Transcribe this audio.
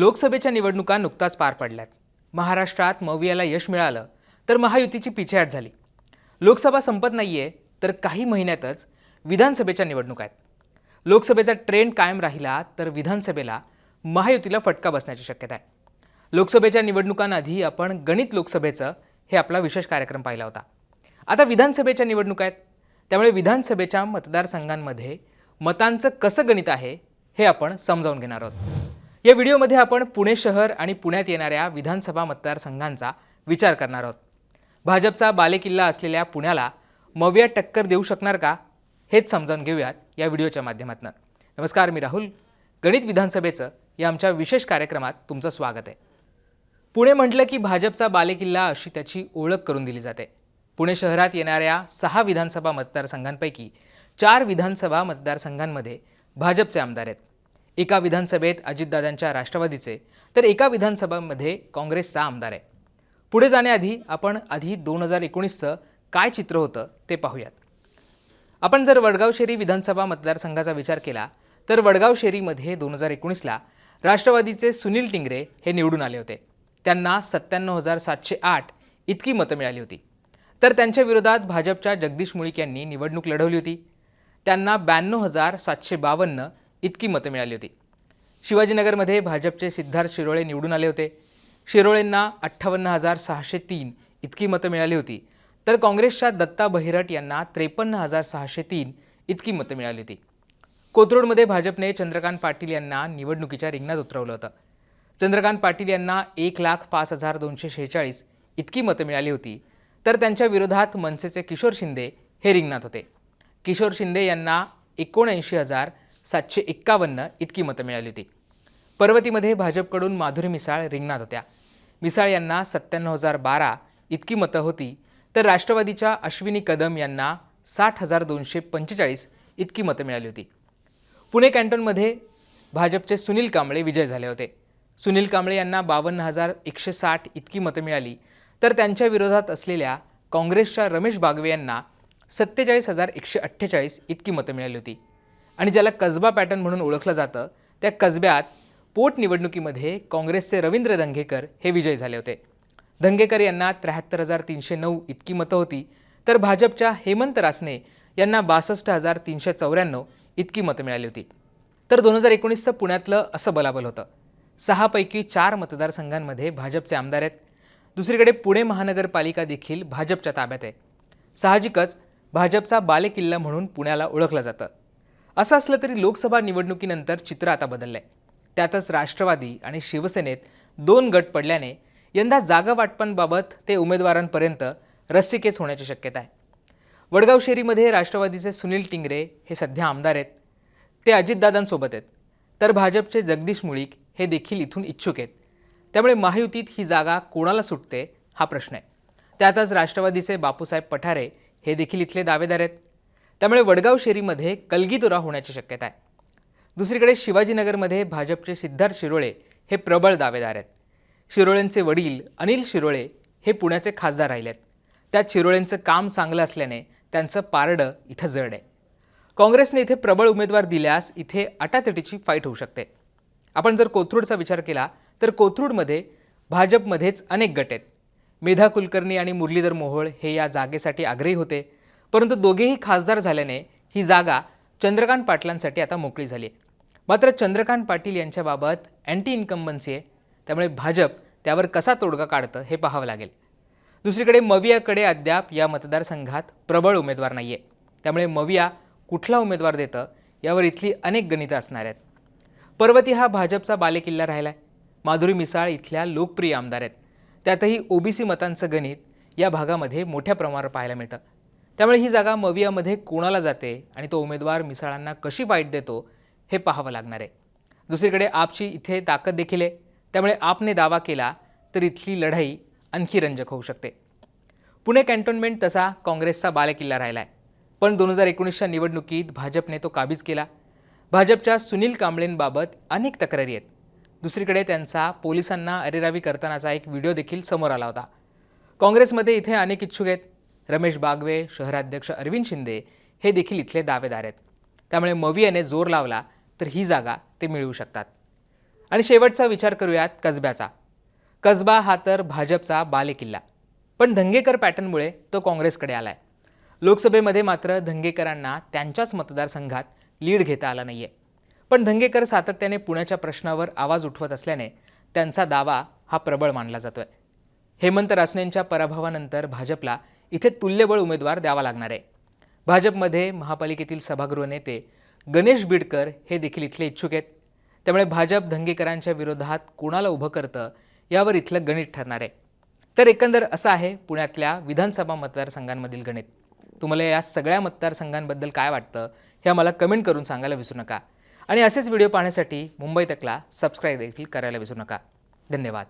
लोकसभेच्या निवडणुका नुकताच पार पडल्यात. महाराष्ट्रात मवियाला यश मिळालं तर महायुतीची पिछेहाट झाली. लोकसभा संपत नाहीये तर काही महिन्यातच विधानसभेच्या निवडणुका आहेत. लोकसभेचा ट्रेंड कायम राहिला तर विधानसभेला महायुतीला फटका बसण्याची शक्यता आहे. लोकसभेच्या निवडणुकांआधी आपण गणित लोकसभेचं हे आपला विशेष कार्यक्रम पाहिला होता. आता विधानसभेच्या निवडणुका आहेत. त्यामुळे विधानसभेच्या मतदारसंघांमध्ये मतांचं कसं गणित आहे हे आपण समजावून घेणार आहोत. या व्हिडिओमध्ये आपण पुणे शहर आणि पुण्यात येणाऱ्या विधानसभा मतदारसंघांचा विचार करणार आहोत. भाजपचा बालेकिल्ला असलेल्या पुण्याला मव्या टक्कर देऊ शकणार का हेच समजावून घेऊयात या व्हिडिओच्या माध्यमातून. नमस्कार मी राहुल. गणित विधानसभेचं या आमच्या विशेष कार्यक्रमात तुमचं स्वागत आहे. पुणे म्हटलं की भाजपचा बालेकिल्ला अशी त्याची ओळख करून दिली जाते. पुणे शहरात येणाऱ्या सहा विधानसभा मतदारसंघांपैकी चार विधानसभा मतदारसंघांमध्ये भाजपचे आमदार आहेत. एका विधानसभेत अजितदादांच्या राष्ट्रवादीचे. तर एका विधानसभामध्ये काँग्रेसचा आमदार आहे. पुढे जाण्याआधी आपण आधी दोन हजार एकोणीसचं काय चित्र होतं ते पाहूयात. आपण जर वडगाव शेरी विधानसभा मतदारसंघाचा विचार केला तर वडगाव शेरीमध्ये दोन हजार एकोणीसला राष्ट्रवादीचे सुनील टिंगरे हे निवडून आले होते. त्यांना सत्त्याण्णव हजार सातशे आठ इतकी मतं मिळाली होती. तर त्यांच्या विरोधात भाजपच्या जगदीश मुळीक यांनी निवडणूक लढवली होती. त्यांना ब्याण्णव हजार सातशे बावन्न इतकी मतं मिळाली होती. शिवाजीनगरमध्ये भाजपचे सिद्धार्थ शिरोळे निवडून आले होते. शिरोळेंना अठ्ठावन्न हजार सहाशे तीन इतकी मतं मिळाली होती. तर काँग्रेसच्या दत्ता बहिरट यांना त्रेपन्न हजार सहाशे तीन इतकी मतं मिळाली होती. कोथरूडमध्ये भाजपने चंद्रकांत पाटील यांना निवडणुकीच्या रिंगणात उतरवलं होतं. चंद्रकांत पाटील यांना एक लाख पाच हजार दोनशे शेहेचाळीस इतकी मतं मिळाली होती. तर त्यांच्या विरोधात मनसेचे किशोर शिंदे हे रिंगणात होते. किशोर शिंदे यांना एकोणऐंशी हजार सातशे एक्कावन्न इतकी मतं मिळाली होती. पर्वतीमध्ये भाजपकडून माधुरी मिसाळ रिंगणात होत्या. मिसाळ यांना सत्त्याण्णव हजार बारा इतकी मतं होती तर राष्ट्रवादीच्या अश्विनी कदम यांना साठ हजार दोनशे पंचेचाळीस इतकी मतं मिळाली होती. पुणे कॅन्टोनमध्ये भाजपचे सुनील कांबळे विजय झाले होते. सुनील कांबळे यांना बावन्न हजार एकशे साठ इतकी मतं मिळाली तर त्यांच्या विरोधात असलेल्या काँग्रेसच्या रमेश बागवे यांना सत्तेचाळीस हजार एकशे अठ्ठेचाळीस इतकी मतं मिळाली होती. आणि ज्याला कसबा पॅटर्न म्हणून ओळखलं जातं त्या कसब्यात पोटनिवडणुकीमध्ये काँग्रेसचे रवींद्र दंगेकर हे विजयी झाले होते. दंगेकर यांना त्र्याहत्तर हजार तीनशे नऊ इतकी मतं होती तर भाजपच्या हेमंत रासने यांना बासष्ट हजार तीनशे चौऱ्याण्णव इतकी मतं मिळाली होती. तर दोन हजार एकोणीसचं पुण्यातलं असं बलाबल होतं. सहापैकी चार मतदारसंघांमध्ये भाजपचे आमदार आहेत. दुसरीकडे पुणे महानगरपालिका देखील भाजपच्या ताब्यात आहे. साहजिकच भाजपचा बालेकिल्ला म्हणून पुण्याला ओळखलं जातं. असं असलं तरी लोकसभा निवडणुकीनंतर चित्र आता बदललं आहे त्यातच राष्ट्रवादी आणि शिवसेनेत दोन गट पडल्याने यंदा जागा वाटपांबाबत ते उमेदवारांपर्यंत रस्सीकेच होण्याची शक्यता आहे. वडगाव शेरीमध्ये राष्ट्रवादीचे सुनील टिंगरे हे सध्या आमदार आहेत. ते अजितदादांसोबत आहेत. तर भाजपचे जगदीश मुळीक हे देखील इथून इच्छुक आहेत. त्यामुळे महायुतीत ही जागा कोणाला सुटते हा प्रश्न आहे. त्यातच राष्ट्रवादीचे बापूसाहेब पठारे हे देखील इथले दावेदार आहेत. त्यामुळे वडगाव शेरीमध्ये कलगीदुरा होण्याची शक्यता आहे. दुसरीकडे शिवाजीनगरमध्ये भाजपचे सिद्धार्थ शिरोळे हे प्रबळ दावेदार आहेत. शिरोळेंचे वडील अनिल शिरोळे हे पुण्याचे खासदार राहिले आहेत त्यात शिरोळेंचं काम चांगलं असल्याने त्यांचं पारडं इथं जड आहे. काँग्रेसने इथे प्रबळ उमेदवार दिल्यास इथे अटातटीची फाईट होऊ शकते. आपण जर कोथरूडचा विचार केला तर कोथरूडमध्ये भाजपमध्येच अनेक गट आहेत. मेधा कुलकर्णी आणि मुरलीधर मोहोळ हे या जागेसाठी आग्रही होते. परंतु दोघेही खासदार झाल्याने ही जागा चंद्रकांत पाटलांसाठी आता मोकळी झाली आहे. मात्र चंद्रकांत पाटील यांच्याबाबत अँटी इन्कम्बन्सी आहे. त्यामुळे भाजप त्यावर कसा तोडगा काढतं हे पाहावं लागेल. दुसरीकडे मवियाकडे अद्याप या मतदारसंघात प्रबळ उमेदवार नाही आहे त्यामुळे मविया कुठला उमेदवार देतं यावर इथली अनेक गणितं असणार आहेत. पर्वती हा भाजपचा बालेकिल्ला राहिला आहे माधुरी मिसाळ इथल्या लोकप्रिय आमदार आहेत. त्यातही ओबीसी मतांचं गणित या भागामध्ये मोठ्या प्रमाणावर पाहायला मिळतं. त्यामुळे ही जागा मवियामध्ये कोणाला जाते आणि तो उमेदवार मिसाळांना कशी वाईट देतो हे पाहावं लागणार आहे. दुसरीकडे आपची इथे ताकद देखील आहे. त्यामुळे आपने दावा केला तर इथली लढाई आणखी रंजक होऊ शकते. पुणे कॅन्टोन्मेंट तसा काँग्रेसचा बालेकिल्ला राहिला आहे पण दोन हजार एकोणीसच्या निवडणुकीत भाजपने तो काबीज केला. भाजपच्या सुनील कांबळेंबाबत अनेक तक्रारी आहेत. दुसरीकडे त्यांचा पोलिसांना अरेरावी करतानाचा एक व्हिडिओ देखील समोर आला होता. काँग्रेसमध्ये इथे अनेक इच्छुक आहेत. रमेश बागवे शहराध्यक्ष अरविंद शिंदे हे देखील इथले दावेदार आहेत. त्यामुळे मवियाने जोर लावला तर ही जागा ते मिळवू शकतात. आणि शेवटचा विचार करूयात कसब्याचा. कसबा हा तर भाजपचा बालेकिल्ला. पण धंगेकर पॅटर्नमुळे तो काँग्रेसकडे आलाय. लोकसभेमध्ये मात्र धंगेकरांना त्यांच्याच मतदारसंघात लीड घेता आला नाहीये. पण धंगेकर सातत्याने पुण्याच्या प्रश्नावर आवाज उठवत असल्याने त्यांचा दावा हा प्रबळ मानला जातोय. हेमंत रासनेंच्या पराभवानंतर भाजपला इथे तुल्यबळ उमेदवार द्यावा लागणार आहे. भाजपमध्ये महापालिकेतील सभागृह नेते गणेश बिडकर हे देखील इथले इच्छुक आहेत. त्यामुळे भाजप धंगेकरांच्या विरोधात कोणाला उभं करतं यावर इथलं गणित ठरणार आहे. तर एकंदर असं आहे पुण्यातल्या विधानसभा मतदारसंघांमधील गणित. तुम्हाला या सगळ्या मतदारसंघांबद्दल काय वाटतं हे आम्हाला कमेंट करून सांगायला विसरू नका. आणि असेच व्हिडिओ पाहण्यासाठी मुंबई तकला सबस्क्राईब देखील करायला विसरू नका. धन्यवाद.